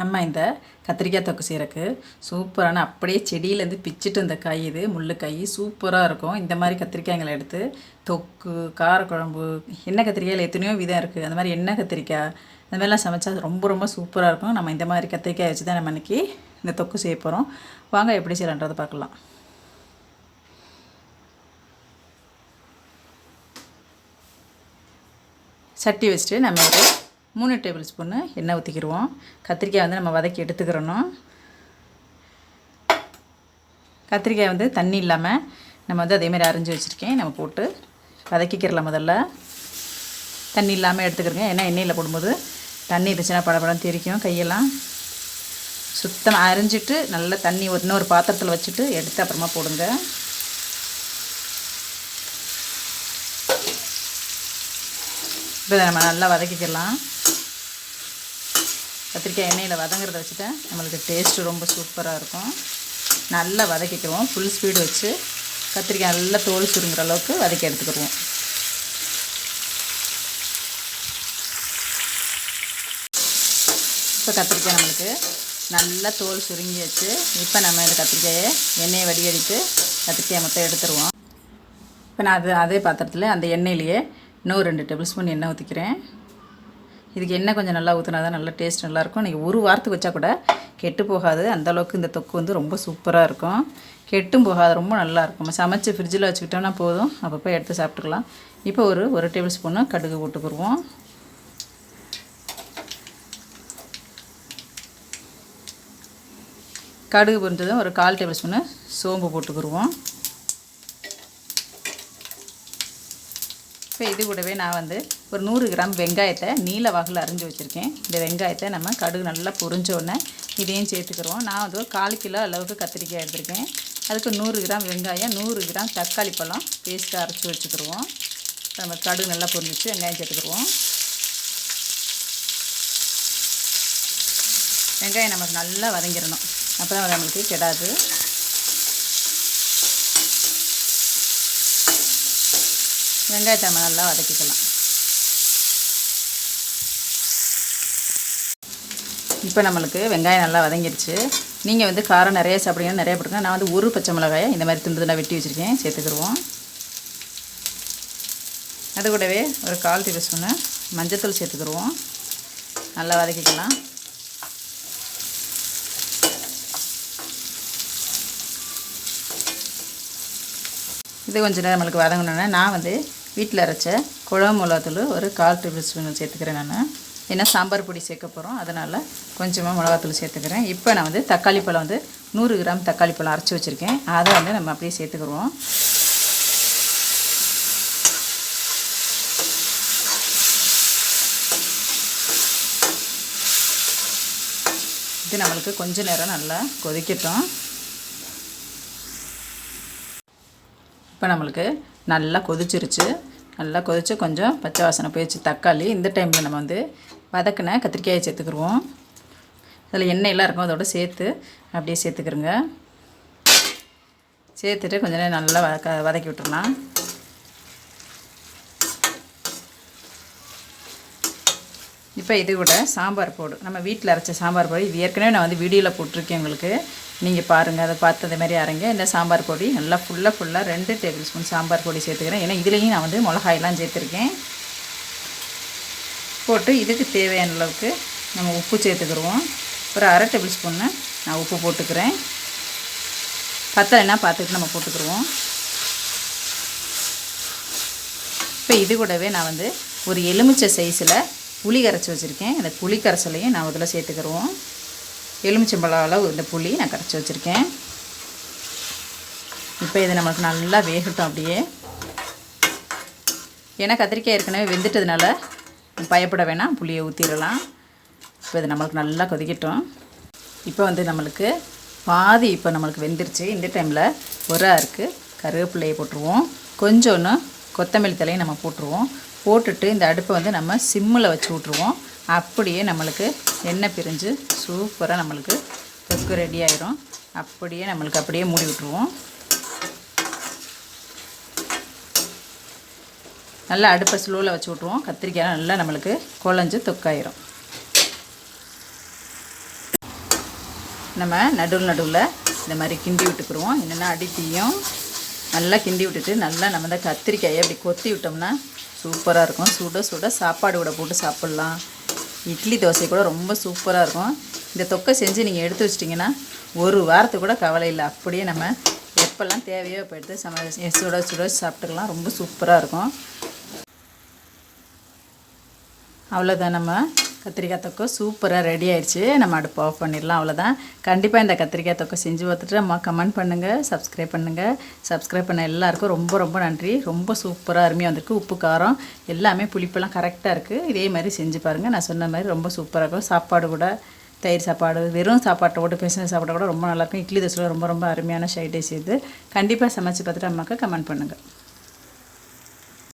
நம்ம இந்த கத்திரிக்காய் தொக்கு செய்கிறக்கு சூப்பரான அப்படியே செடியிலேருந்து பிச்சுட்டு இந்த காய் இது முள்ளுக்காய். சூப்பராக இருக்கும். இந்த மாதிரி கத்திரிக்காய்களை எடுத்து தொக்கு காரக்குழம்பு எண்ணெய் கத்திரிக்காயில் எத்தனையோ விதம் இருக்குது அந்த மாதிரி எண்ணெய் கத்திரிக்காய் அந்த மாதிரிலாம் சமைச்சா ரொம்ப ரொம்ப சூப்பராக இருக்கும். நம்ம இந்த மாதிரி கத்திரிக்காய் வச்சு தான் நம்ம இன்றைக்கி இந்த தொக்கு செய்ய போகிறோம் வாங்க எப்படி செய்யலான்றதை பார்க்கலாம். சட்டி வச்சுட்டு நம்ம ஒரு மூணு டேபிள் ஸ்பூனு எண்ணெய் ஊற்றிக்கிடுவோம் கத்திரிக்காய் வந்து நம்ம வதக்கி எடுத்துக்கிறணும் கத்திரிக்காய் வந்து தண்ணி இல்லாமல் நம்ம வந்து அதேமாதிரி அரைஞ்சி வச்சுருக்கேன். நம்ம போட்டு வதக்கிக்கிறலாம் முதல்ல. தண்ணி இல்லாமல் எடுத்துக்கிறோங்க. ஏன்னா எண்ணெயில் போடும்போது தண்ணி இருந்துச்சுன்னா படப்படம் தெரிக்கும் கையெல்லாம். சுத்தமாக அரிஞ்சிட்டு நல்லா தண்ணி ஒரு இன்னொரு பாத்திரத்தில் வச்சுட்டு எடுத்து அப்புறமா போடுங்க. இப்போ நம்ம நல்லா வதக்கிக்கலாம். கத்திரிக்காய் எண்ணெயில் வதங்குறத வச்சுட்டா நம்மளுக்கு டேஸ்ட்டு ரொம்ப சூப்பராக இருக்கும். நல்லா வதக்கிக்கிறோம் ஃபுல் ஸ்பீடு வச்சு கத்திரிக்காய் நல்லா தோல் சுருங்குற அளவுக்கு வதக்கி எடுத்துக்கிடுவோம். இப்போ கத்திரிக்காய் நம்மளுக்கு நல்லா தோல் சுருங்கி வச்சு இப்போ நம்ம இந்த கத்திரிக்காயை எண்ணெயை வடிகடித்து கத்திரிக்காயை மொத்தம் எடுத்துருவோம். இப்போ நான் அது அதே பாத்திரத்தில் அந்த எண்ணெயிலேயே இன்னும் ரெண்டு டேபிள் ஸ்பூன் எண்ணெய் ஊற்றிக்கிறேன் இதுக்கு எண்ணெய் கொஞ்சம் நல்லா ஊற்றினா தான் நல்லா டேஸ்ட் நல்லாயிருக்கும் நீங்கள் ஒரு வாரத்துக்கு வச்சா கூட கெட்டு போகாது. அந்தளவுக்கு இந்த தொக்கு வந்து ரொம்ப சூப்பராக இருக்கும். கெட்டும் போகாது ரொம்ப நல்லாயிருக்கும் நம்ம சமைச்சு ஃப்ரிட்ஜில் வச்சுக்கிட்டோம்னா போதும். அப்பப்போ எடுத்து சாப்பிட்டுக்கலாம். இப்போ ஒரு ஒரு டேபிள் ஸ்பூனு கடுகு போட்டுக்குருவோம். கடுகு பொரிஞ்சதும் ஒரு கால் டேபிள் ஸ்பூனு சோம்பு போட்டுக்குருவோம். இப்போ இது கூடவே நான் வந்து ஒரு நூறு கிராம் வெங்காயத்தை நீல வகையில் அரிஞ்சு வச்சுருக்கேன். இந்த வெங்காயத்தை நம்ம கடுகு நல்லா பொரிஞ்சோடனே இதையும் சேர்த்துக்கிறோம் நான் வந்து ஒரு கால் கிலோ அளவுக்கு கத்திரிக்காய் எடுத்திருக்கேன். அதுக்கு நூறு கிராம் வெங்காயம் நூறு கிராம் தக்காளி பழம் பேஸ்ட்டாக அரைச்சி வச்சுக்கிடுவோம். நம்ம கடுகு நல்லா பொரிஞ்சிச்சு வெங்காயம் சேர்த்துக்கிடுவோம். வெங்காயம் நமக்கு நல்லா வதங்கிடணும். அப்போ தான் நம்மளுக்கு கெடாது. வெங்காயத்தை நல்லா வதக்கிக்கலாம். இப்போ நம்மளுக்கு வெங்காயம் நல்லா வதங்கிடுச்சு. நீங்கள் வந்து காரம் நிறைய சாப்பிடுங்க நிறைய போட்டுங்க நான் வந்து ஒரு பச்சை மிளகாயை இந்த மாதிரி துண்டு துண்டாக வெட்டி வச்சுருக்கேன். சேர்த்துக்கிடுவோம் அது கூடவே ஒரு கால் டீ ஸ்பூனு மஞ்சத்தூள் சேர்த்துக்கிடுவோம் நல்லா வதக்கிக்கலாம். இது கொஞ்சம் நேரம் நம்மளுக்கு வதங்கணுன்னா நான் வந்து வீட்டில் அரைச்ச குழம்பு மிளகாத்தூள் ஒரு கால் டேபிள் ஸ்பூன் சேர்த்துக்கிறேன் நான். ஏன்னா சாம்பார் பொடி சேர்க்க போகிறோம் அதனால் கொஞ்சமாக மிளகாத்தூள் சேர்த்துக்கிறேன். இப்போ நான் வந்து தக்காளி பழம் வந்து நூறு கிராம் தக்காளி பழம் அரைச்சி வச்சுருக்கேன். அதை வந்து நம்ம அப்படியே சேர்த்துக்குருவோம். இது நம்மளுக்கு கொஞ்ச நேரம் நல்லா கொதிக்கட்டும். இப்போ நம்மளுக்கு நல்லா கொதிச்சிருச்சு. நல்லா கொதித்து கொஞ்சம் பச்சை வாசனை போயிடுச்சு. தக்காளி இந்த டைமில் நம்ம வந்து வதக்கின கத்திரிக்காயை சேர்த்துக்குருவோம். அதில் எண்ணெயெல்லாம் இருக்கும். அதோட சேர்த்து அப்படியே சேர்த்துக்கிறோங்க சேர்த்துட்டு கொஞ்ச நேரம் நல்லா வதக்க வதக்கி விட்டுறலாம். இப்போ இது கூட சாம்பார் போடு. நம்ம வீட்டில் அரைச்ச சாம்பார் பொடி. இது ஏற்கனவே நான் வந்து வீடியோவில் போட்டிருக்கேன் உங்களுக்கு. நீங்கள் பாருங்கள் அதை பார்த்து அதே மாதிரி அரைங்க. இந்த சாம்பார் பொடி நல்லா ஃபுல்லாக ஃபுல்லாக ரெண்டு டேபிள் ஸ்பூன் சாம்பார் பொடி சேர்த்துக்கிறேன். ஏன்னா இதுலேயும் நான் வந்து மிளகாயெல்லாம் சேர்த்துருக்கேன். போட்டு இதுக்கு தேவையான அளவுக்கு நம்ம உப்பு சேர்த்துக்கிடுவோம். ஒரு அரை டேபிள் ஸ்பூன்னு நான் உப்பு போட்டுக்கிறேன். பத்தலைன்னா பார்த்துட்டு நம்ம போட்டுக்கிடுவோம். இப்போ இது கூடவே நான் வந்து ஒரு எலுமிச்சை சைஸில் புளி கரைச்சி வச்சுருக்கேன். அந்த புளி கரைசலையும் நான் அதில் சேர்த்துக்கிடுவோம். எலுமிச்சம்பழம் அளவு இந்த புளி நான் கரைச்சி வச்சுருக்கேன். இப்போ இது நம்மளுக்கு நல்லா வேகட்டும் அப்படியே. ஏன்னா கத்திரிக்காய் ஏற்கனவே வெந்துட்டதுனால பயப்பட வேணாம் புளியை ஊற்றிடலாம் இப்போ இது நம்மளுக்கு நல்லா கொதிக்கட்டும். இப்போ வந்து நம்மளுக்கு பாதி இப்போ நம்மளுக்கு வெந்துருச்சு. இந்த டைமில் ஒரு அருக்கு கருவேப்பிலையை போட்டுருவோம். கொஞ்சோன்னு கொத்தமல்லி தலையை நம்ம போட்டுருவோம். போட்டுட்டு இந்த அடுப்பை வந்து நம்ம சிம்மில் வச்சு விட்ருவோம் அப்படியே நம்மளுக்கு எண்ணெய் பிரிஞ்சு சூப்பராக நம்மளுக்கு தொக்கு ரெடி ஆயிரும். அப்படியே நம்மளுக்கு அப்படியே மூடி விட்டுருவோம். நல்லா அடுப்பை ஸ்லோவில் வச்சு விட்ருவோம் கத்திரிக்காய் நல்லா நம்மளுக்கு குழஞ்சு தொக்காயிரும். நம்ம நடுவில் நடுவில் இந்த மாதிரி கிண்டி விட்டுக்குருவோம். என்னென்னா அடித்தையும் நல்லா கிண்டி விட்டுட்டு நல்லா நம்ம இந்த கத்திரிக்காயை அப்படி கொத்தி விட்டோம்னா சூப்பராக இருக்கும். சுட சுட சாப்பாடு கூட போட்டு சாப்பிட்லாம். இட்லி தோசை கூட ரொம்ப சூப்பராக இருக்கும். இந்த தொக்கை செஞ்சு நீங்கள் எடுத்து வச்சிட்டிங்கன்னா ஒரு வாரத்துக்கு கூட கவலை இல்லை. அப்படியே நம்ம எப்போல்லாம் தேவையோ இப்போ எடுத்து சம சுட சுட சாப்பிட்டுக்கலாம். ரொம்ப சூப்பராக இருக்கும். அவ்வளோதான் நம்ம கத்திரிக்காய் தொக்கை சூப்பராக ரெடி ஆயிடுச்சு. நம்ம அடுப்பு ஆஃப் பண்ணிடலாம் அவ்வளோதான் கண்டிப்பாக இந்த கத்திரிக்காய் தொக்கை செஞ்சு பார்த்துட்டு அம்மா கமெண்ட் பண்ணுங்கள் சப்ஸ்கிரைப் பண்ணுங்கள் சப்ஸ்கிரைப் பண்ண எல்லாருக்கும் ரொம்ப ரொம்ப நன்றி. ரொம்ப சூப்பராக அருமையாக வந்திருக்கு. உப்பு காரம் எல்லாமே புளிப்பெல்லாம் கரெக்டாக இருக்குது இதே மாதிரி செஞ்சு பாருங்கள் நான் சொன்ன மாதிரி ரொம்ப சூப்பராக இருக்கும். சாப்பாடு கூட தயிர் சாப்பாடு வெறும் சாப்பாட்டை கூட பேசின சாப்பாடு கூட ரொம்ப நல்லாயிருக்கும் இட்லி தோசை ரொம்ப ரொம்ப அருமையான ஷைட் டிஷ் இது. கண்டிப்பாக சமைச்சு பார்த்துட்டு அம்மாவுக்கு கமெண்ட் பண்ணுங்கள்